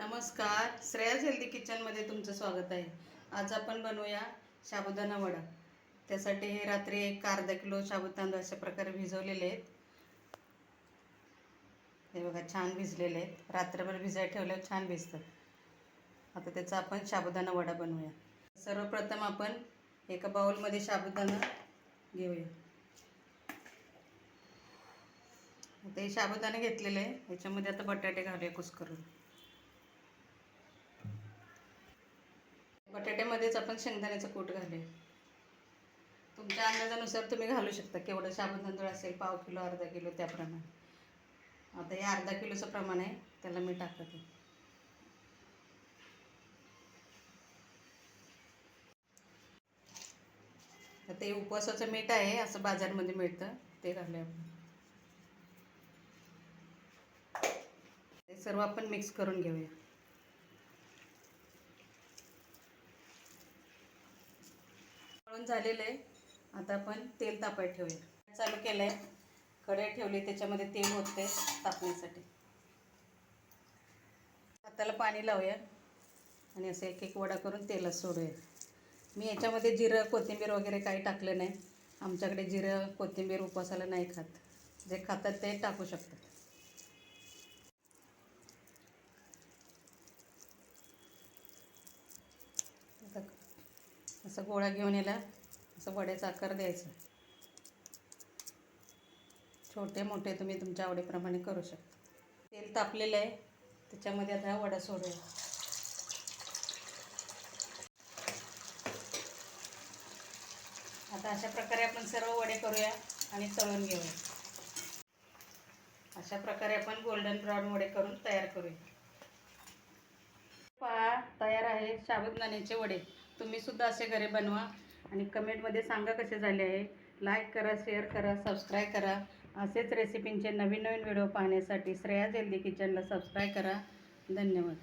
नमस्कार. श्रेयस हेल्दी किचनमध्ये तुमचं स्वागत आहे. आज आपण बनवूया साबुदाणा वडा. त्यासाठी हे रात्री एक अर्धा किलो साबुदाणा तांदूळ अशा प्रकारे भिजवलेले आहेत. हे बघा छान भिजलेले आहेत. रात्रभर भिजायला ठेवल्यावर छान भिजतं आता त्याचा आपण साबुदाणा वडा बनवूया. सर्वप्रथम आपण एका बाउलमध्ये साबुदाणा घेऊया. आता हे साबुदाणा घेतलेले आहे. याच्यामध्ये आता बटाटे घालूया कुस करून त्यामध्येच आपण शेंगदाण्याचं कूट घालूया. तुमच्या अंदाजानुसार तुम्ही घालू शकता. केवढं साबण तांदूळ असेल पाव किलो अर्धा किलो त्याप्रमाणे. आता हे अर्धा किलोचं प्रमाण आहे त्याला मी टाकते. ते उपवासाचं मीठ आहे असं बाजारमध्ये मिळतं ते घालूया आपण. ते सर्व आपण मिक्स करून घेऊया. तळून झालेलं आहे. आता आपण तेल तापायला ठेवूया. चालू केलं आहे कढई ठेवली त्याच्यामध्ये तेल होते तापण्यासाठी. हाताला पाणी लावूया. आणि असं एक एक वडा करून तेलात सोडूया. मी याच्यामध्ये जिरं कोथिंबीर वगैरे काही टाकलं नाही. आमच्याकडे जिरं कोथिंबीर उपवासाला नाही खात. जे खातात ते टाकू शकतात आता असं गोळा घेऊन याला असं वड्याचा आकार द्यायचा. छोटे मोठे तुम्ही तुमच्या आवडीप्रमाणे करू शकता. तेल तापलेलं आहे त्याच्यामध्ये आता हा वडा सोडूया आता अशा प्रकारे आपण सर्व वडे करूया आणि तळून घेऊया. अशा प्रकारे आपण गोल्डन ब्राऊन वडे करून तयार करूया. पहा तयार आहे साबुदाण्याचे वडे. तुम्ही सुद्धा असे घरी बनवा आणि कमेंटमध्ये सांगा कसे झाले आहे. लाईक करा शेअर करा सबस्क्राईब करा. असेच रेसिपींचे नवीन नवीन व्हिडिओ पाहण्यासाठी श्रेया जेल्दी किचनला सबस्क्राईब करा. धन्यवाद.